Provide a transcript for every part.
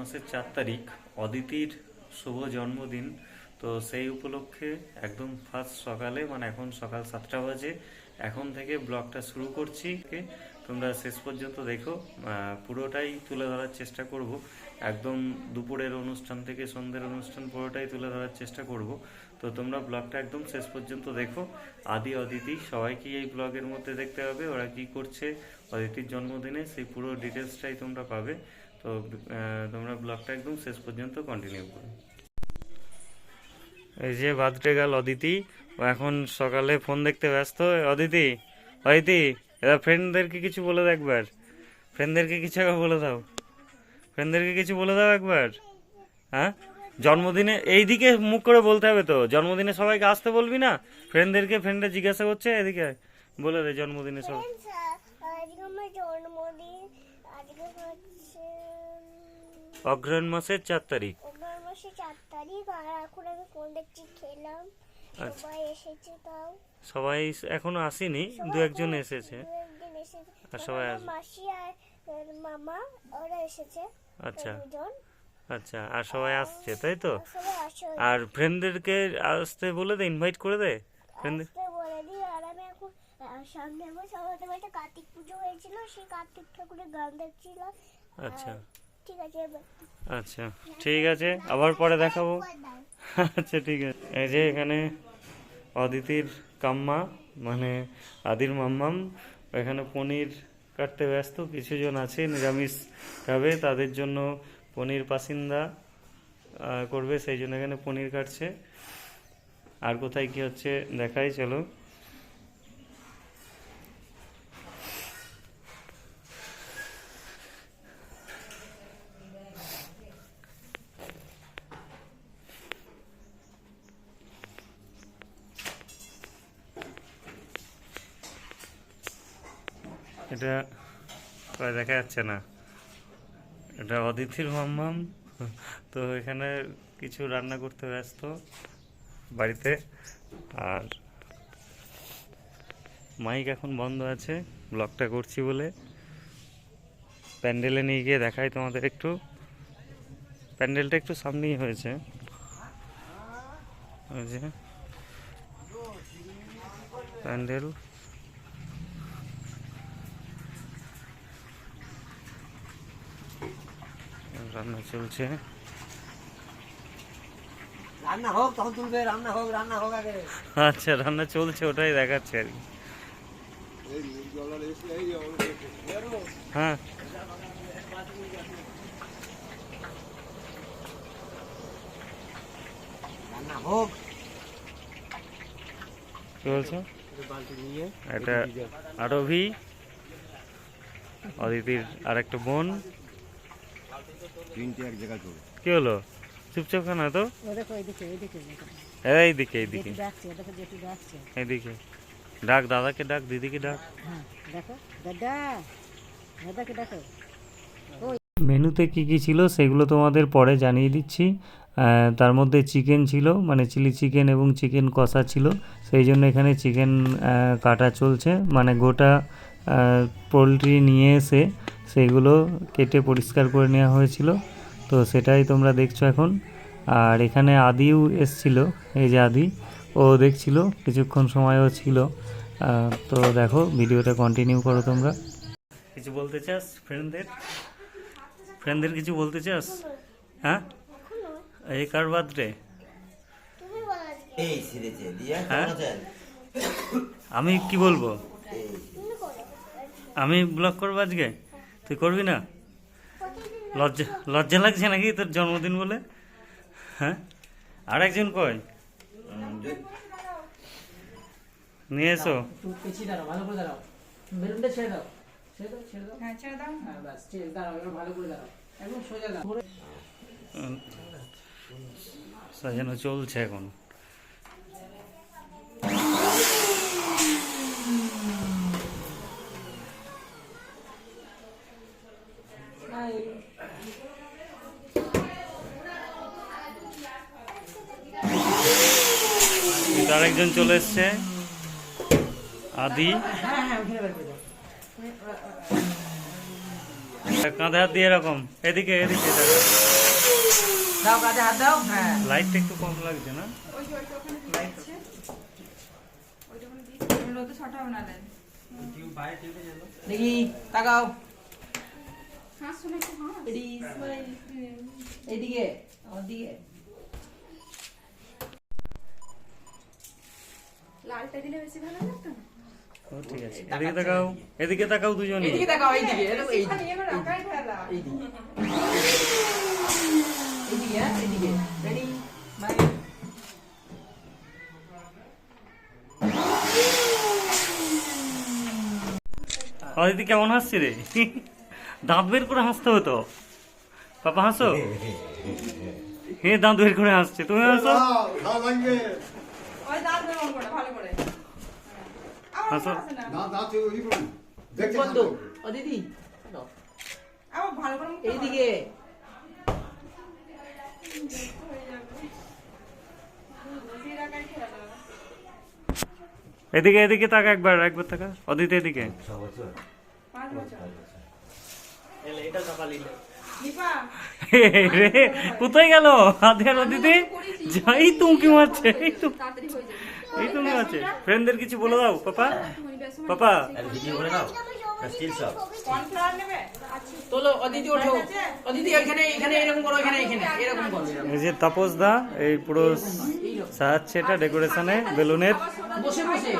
মাসের চার তারিখ, অদিতির শুভ জন্মদিন। তো সেই উপলক্ষে একদম ফার্স্ট সকালে মানে এখন সকাল সাতটা বাজে, এখন থেকে ব্লগটা শুরু করছি। তোমরা শেষ পর্যন্ত দেখো পুরোটাই তুলে ধরার চেষ্টা করব। একদম দুপুরের অনুষ্ঠান থেকে সন্ধ্যের অনুষ্ঠান পুরোটাই তুলে ধরার চেষ্টা করব। তো তোমরা ব্লগটা একদম শেষ পর্যন্ত দেখো। আদি, অদিতি সবাইকে এই ব্লগের মধ্যে দেখতে হবে ওরা কি করছে? অদিতির জন্মদিনে সেই পুরো ডিটেলসটাই তোমরা পাবে। তো তোমরা ব্লগটা একদম শেষ পর্যন্ত কন্টিনিউ করো। এই যে বার্থডে গেল অদিতি। ও এখন সকালে ফোন দেখতে ব্যস্ত। অদিতি অদিতি, এবার ফ্রেন্ডদেরকে কিছু বলে দাও একবার। ফ্রেন্ডদেরকে কিছু একবার বলে দাও। ফ্রেন্ডদেরকে কিছু বলে দাও একবার। হ্যাঁ? জন্মদিনে এইদিকে মুখ করে বলতে হবে তো। জন্মদিনে সবাইকে আসতে বলবি না? ফ্রেন্ডদেরকে ফ্রেন্ডে জিজ্ঞাসা করছে, এদিকে বলে দে জন্মদিনে সব। আমার জন্মদিন আজকে হচ্ছে অগ্রহণ মাসের চার তারিখ। অগ্রহণ মাসে চার তারিখ আর এখন আমি ফোন দেখছি খেলাম আচ্ছা। সবাই এসেছে তাও। সবাই এখনও আসেনি দু একজন এসেছে। আর সবাই আমার আসবে। মাসি আর মামা ওরা এসেছে। আচ্ছা। আচ্ছা আর সবাই আসছে তাই তো? আর ফ্রেন্ডদেরকে আসতে বলে দে ইনভাইট করে দে? ফ্রেন্ড আসতে বলে দিই আর আমি এখন সামনে আমার সবাই বাড়িতে কার্তিক পুজো হয়েছিল সেই কার্তিক ঠাকুরের গান দেখছিলাম। আচ্ছা। আচ্ছা ঠিক আছে, আবার পরে দেখাবো। আচ্ছা ঠিক আছে। এই যে এখানে অদিতির কাম্মা মানে আদির মাম্মাম, এখানে পনির কাটতে ব্যস্ত, কিছুজন আছে, নিরামিষ খাবে, তাদের জন্য পনির পাসিন্দা করবে, সেই জন্য এখানে পনির কাটছে। আর কোথায় কি হচ্ছে দেখাই, চলো এটা কয় দেখা যাচ্ছে না। এটা অদিতির মাম্মাম। তো এখানে কিছু রান্না করতে ব্যস্ত বাড়িতে। আর মাইক এখন বন্ধ আছে, ব্লগটা করছি বলে। প্যান্ডেলে নিয়ে গিয়ে দেখাই তোমাদের একটু। প্যান্ডেলটা একটু সামনেই হয়েছে। প্যান্ডেল। রান্না চলছে। রান্না হোক তখন তুলবে রান্না হোক রান্না হোক আগে। আচ্ছা রান্না চলছে ওটাই দেখাচ্ছে আর কি। হ্যাঁ। রান্না হোক। কি বলছো? এটা অদিতির আর একটা বোন। তিনটে এক জায়গায় চলবে। কি হলো? চুপচাপ খানা তো? ও দেখো এদিকে এদিকে দেখো। এইদিকে এইদিকে এইদিকে ডাক দাদাকে ডাক দিদিকে ডাক। হ্যাঁ মেনুতে কি কি ছিল সেগুলো তোমাদের পরে জানিয়ে দিচ্ছি। তার মধ্যে চিকেন ছিল মানে চিলি চিকেন এবং চিকেন কষা ছিল। সেই জন্য এখানে চিকেন কাটা চলছে। মানে গোটা পোলট্রি নিয়ে এসে সেগুলো কেটে পরিষ্কার করে নেওয়া হয়েছিল। তো সেটাই তোমরা দেখছ এখন। আর এখানে আদিও এসছিল এই যে আদি ও দেখছিল কিছুক্ষণ সময়ও ছিল। তো দেখো ভিডিওটা কন্টিনিউ করো তোমরা। কিছু বলতে চাস ফ্রেন্ডদের ফ্রেন্ডদের কিছু বলতে চাস? হ্যাঁ? এই কার দিয়ে হ্যাঁ? আমি কি বলব? আমি ব্লগ করব আজকে? তুই করবি না? লজ্জা লজ্জা লাগছে নাকি তোর জন্মদিন বলে? হ্যাঁ? আর একজন কই? নিয়ে এসো। একটু চলছে দাঁড়াও ভালো করে দাঁড়াও বেলুনটা ছেড়ে দাও ছেড়ে দাও ছেড়ে দাও হ্যাঁ ছেড়ে দাও হ্যাঁ ব্যাস ছেড়ে দাঁড়াও এবার ভালো করে দাঁড়াও একদম সোজা দাও উম, সাজানো চলছে এখন কিন্তু আরেকজন চলে এসছে। আদি। হ্যাঁ হ্যাঁ ওখানে বের করে দাও কাঁধে হাত দিয়ে এরকম। এদিকে এদিকে দাও হ্যাঁ। লাইটটা একটু কম লাগছে না? দেখি তাকাও। এইদিকে আমার দিকে ও ঠিক আছে। এদিকে তাকাও এদিকে তাকাও দুজনে। এইদিকে তাকাও এইদিকে এইদিকে এইদিকে এইদিকে হ্যাঁ রেডি বাই অদিতি কেমন হাসছে রে? দাঁত বের করে হাসতে হতো। পাপা হাসো? হে দাঁত বের করে হাসছে। তুমি হাসো? হাসো। বন্ধ ও দিদি দাও। এইদিকে। এদিকে এদিকে তাকা একবার একবার তাকা। অদিতি এদিকে। কোথায় গেল? আধিয়ার অদিতি? যাই তুমি মারছে এই তো তুমি ফ্রেন্ডদের কিছু বলে দাও পাপা। পাপা। ভিডিও করে দাও স্টিল সব তোলো অদিতি ওঠো। অদিতি এখানে এখানে এরকম করো এখানে এখানে এরকম করো। এই যে তাপস দা এই পুরো সাহায্যে এটা ডেকোরেশনে বেলুনের। বসে বসে।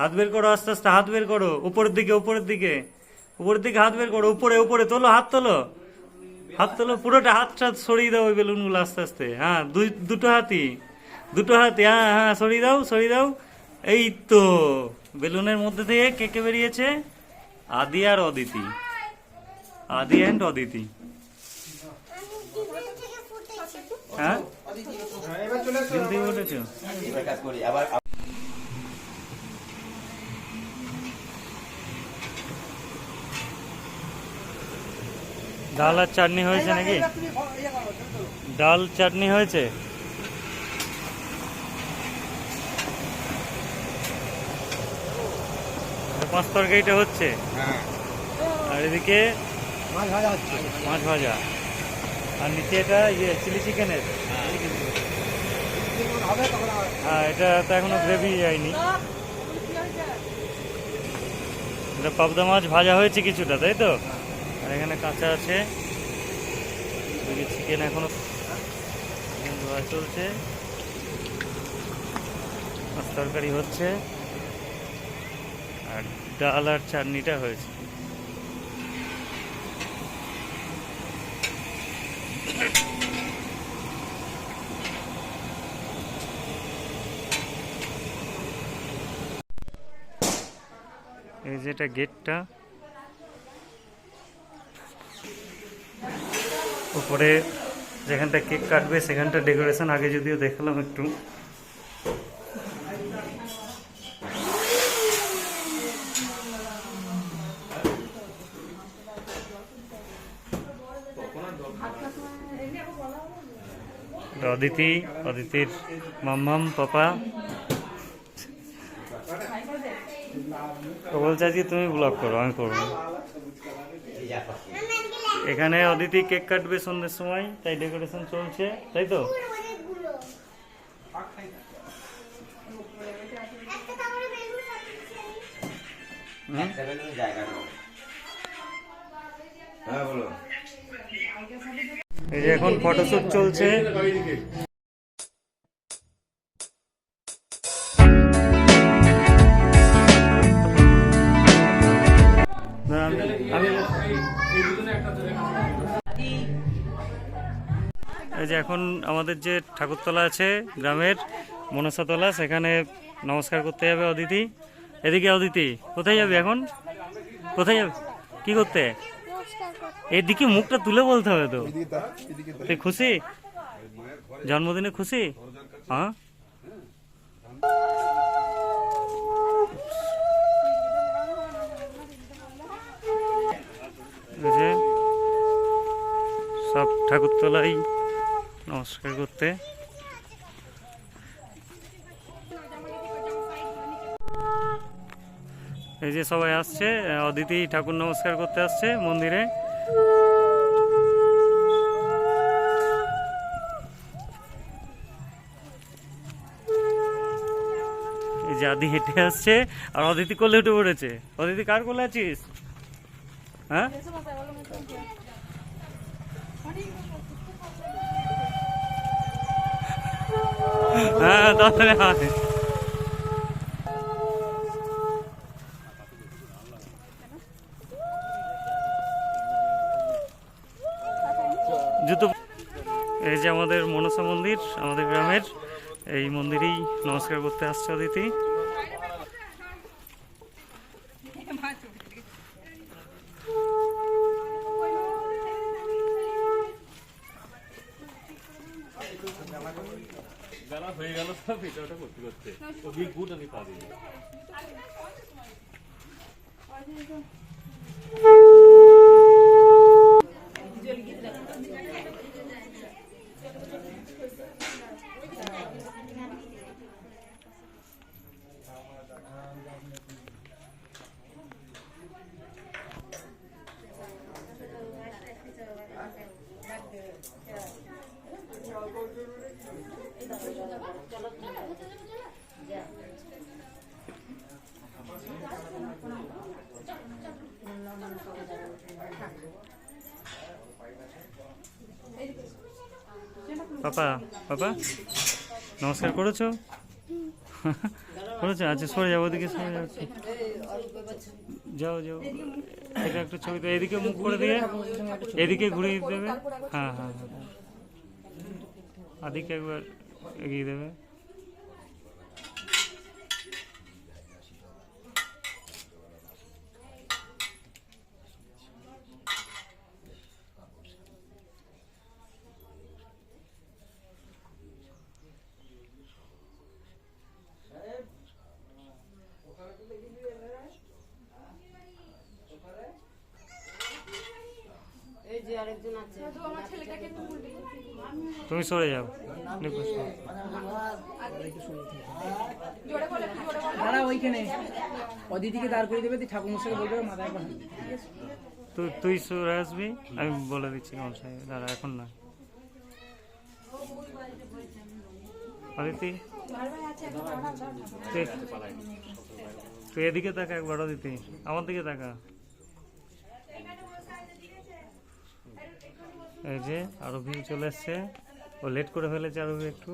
হাত বের করো আস্তে আস্তে হাত বের করো। উপরের দিকে উপরের দিকে। উপরের দিকে হাত বের করো উপরে উপরে তোলো হাত তোলো। হাত তোলো পুরোটা হাতটা সরিয়ে দাও ওই বেলুনগুলো আস্তে আস্তে। হ্যাঁ দুই দুটো হাতি দুটো হাতি হ্যাঁ হ্যাঁ সরিয়ে দাও সরিয়ে দাও। এই তো বেলুনের মধ্যে থেকে কে কে বেরিয়েছে? আদি আর অদিতি। আদি অ্যান্ড অদিতি। হ্যাঁ? ডাল আর চাটনি হয়েছে নাকি? ডাল চাটনি হয়েছে? পাঁচ তরকারিটা হচ্ছে। আর এদিকে মাছ ভাজা আর নিচে এটা ইয়ে চিলি চিকেনের। হ্যাঁ এটা তো এখনও গ্রেভি যায়নি এটা পাবদা মাছ ভাজা হয়েছে কিছুটা তাই তো? আর এখানে কাঁচা আছে। চিকেন এখনও ধোয়া চলছে। তরকারি হচ্ছে। আর ডাল আর চাটনিটা হয়েছে। এই যেটা গেটটা। উপরে যেখানটা কেক কাটবে, সেখানটা ডেকোরেশন আগে যদিও দেখলাম একটু। অদিতি, অদিতির মাম্মাম, পাপা। তো বলছে আজকে তুমি ব্লগ করো, আমি করব। এখানে অদিতি কেক কাটবে সন্ধ্যের সময়, তাই ডেকোরেশন চলছে, তাই তো? হ্যাঁ এই যে এখন ফটোশ্যুট চলছে। এই যে এখন আমাদের যে ঠাকুরতলা আছে, গ্রামের মনসাতলা, সেখানে নমস্কার করতে যাবে অদিতি। এদিকে অদিতি, কোথায় যাবে এখন? কোথায় যাবে? কি করতে? এদিকে মুখটা তুলে বলতে হবে তো। খুশি? জন্মদিনে খুশি? হ্যাঁ? সব ঠাকুরতলাই নমস্কার করতে। এই যে সবাই আসছে, অদিতি ঠাকুর নমস্কার করতে আসছে মন্দিরে। যে আদি হেঁটে আসছে, আর অদিতি কোলে উঠে পড়েছে। অদিতি, কার কোলে আছিস? হ্যাঁ? হ্যাঁ তাহলে আয়। জুতো এই যে আমাদের মনসা মন্দির, আমাদের গ্রামের, এই মন্দিরেই নমস্কার করতে আসছে অদিতি পাপা পাপা, নমস্কার করেছ? করেছ? আচ্ছা সরে যাব ওদিকে সরে যাও। যাও যাও। এটা একটা ছবি তো এদিকে মুখ করে দিয়ে, এদিকে ঘুরিয়ে দেবে হ্যাঁ হ্যাঁ হ্যাঁ। আদিকে একবার এগিয়ে দেবে। যে আরেকজন আছে। তুমি সরে যাও। দাঁড়া ওইখানে। অদিতিকে দাঁড় করে দেবে তুই ঠাকুর মশাইকে বলবে মাথায় তুই তুই সরে আসবি আমি বলে দিচ্ছি কেমন দাঁড়া এখন না। অদিতি তুই- তুই এদিকে তাকা একবার অদিতি আমার দিকে তাকা। এই যে আরও ভিউ চলে এসছে। ও লেট করে ফেলেছে আরও একটু।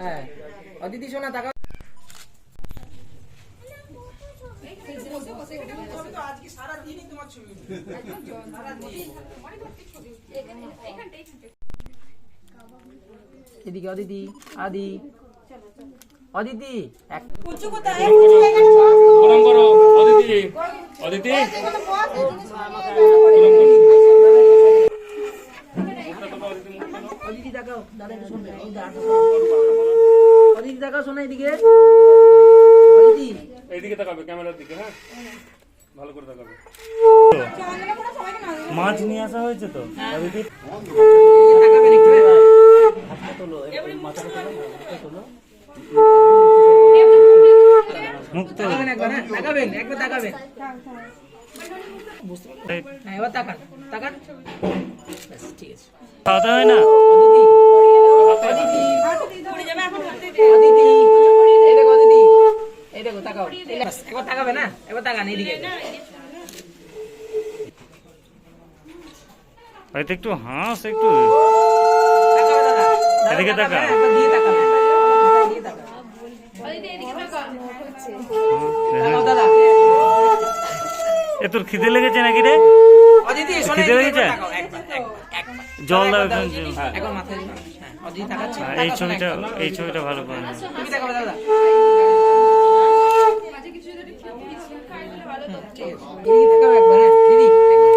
হ্যাঁ। অদিতি এদিকে অদিতি আদি। অদিতি এক প্রণাম করো অদিতি। অদিতি। অদিতি দেখাও দাদা একটু শুনবে অদিতি দেখাও শোনা এদিকে। অদিতি। এইদিকে তাকাবে ক্যামেরার দিকে হ্যাঁ? ভালো করে তাকাবে। মাছ নিয়ে আসা হয়েছে তো? অদিতি? তাকাবেন একটু মুক্ত। একবার হ্যাঁ তাকাবেন একবার তাকাবেন। হ্যাঁ এবার তাকান তাকান। ঠিক আছে। খাওয়া দাওয়া হয় না? একবার তাকাবে না একবার তাকান এইদিকে একটু হাঁস একটু এদিকে তাকা। একবার দিয়ে তাকাবে মাথায় দিয়ে তাকাবে তাকাও দাদা এ তোর খিদে লেগেছে নাকি রে? খিদে লেগেছে? একবার তাকাও, একবার, একবার, একবার। জল দাও দিয়ে হ্যাঁ, হ্যাঁ, এই ছবিটা এই ছবিটা ভালো করে দাদা হুম, ঠিক আছে। দিদি তাকাও একবার হ্যাঁ দিদি একবার।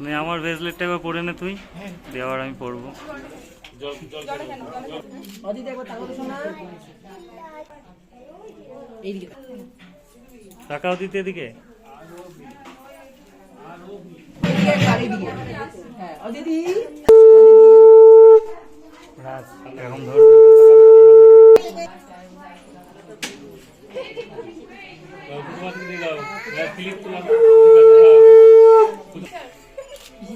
নে, আমার ব্রেসলেটটা একবার পরে নে তুই। দেওয়ার আমি পরবো। তাকাও দিতে এদিকে। এদিকে কার এদিকে হ্যাঁ ও দিদি রাজ এরকম ধর হয়ে গেছে পিসিমণি করছেন শিমুনি শিমুনি তাকাবে চুলটা সরাও। ও দিদি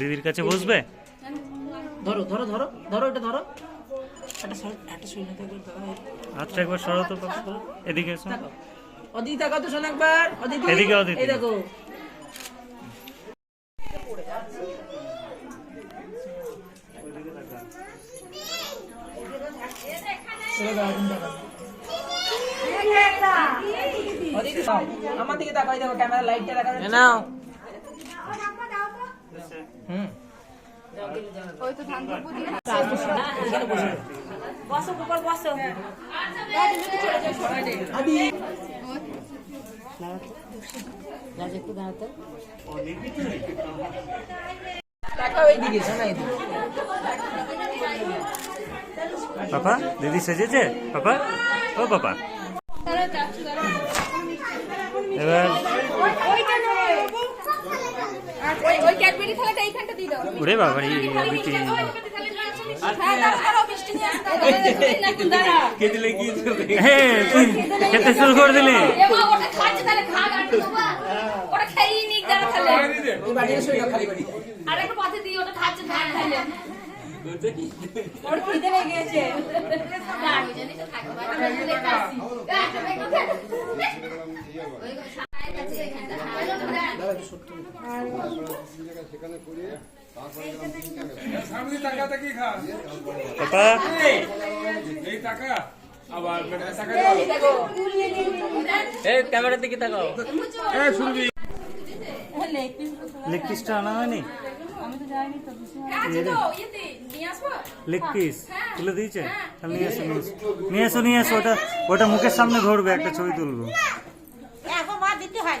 দিদির কাছে বসবে? ধরো ধরো ধরো ধরো এটা ধরো। সর শুই না একবার তাকাও হাতটা একবার সরাও তো এদিকে এসো। তাকাও তো শোনো একবার। দিদি এদিকে, দেখো। আমার দিকে তাকাও এই দেখো ক্যামেরা লাইটটা দেখা যাচ্ছে। নাও। পাপা দিদি সেজেছে? পাপা? ও পাপা। এবার ওই ওই ক্যাডবেরি থালাটা এইখানটা দিয়ে দাও। উড়ে বাবা এই হ্যাঁ মিষ্টি নিয়ে খেতে শুরু করে দিলি। ওটা খাচ্ছে ভাত খাইলে। ওর গেছে এই টাকা আবার টাকা লেগ পিসটা আনা হয়নি? আসব? লেগ পিস তুলে দিয়েছে? তাহলে নিয়ে এসো নিয়ে এসো নিয়ে এসো নিয়ে এসো ওটা ওটা মুখের সামনে ধরবে একটা ছবি তুলবো। এখন মা দিতে হয়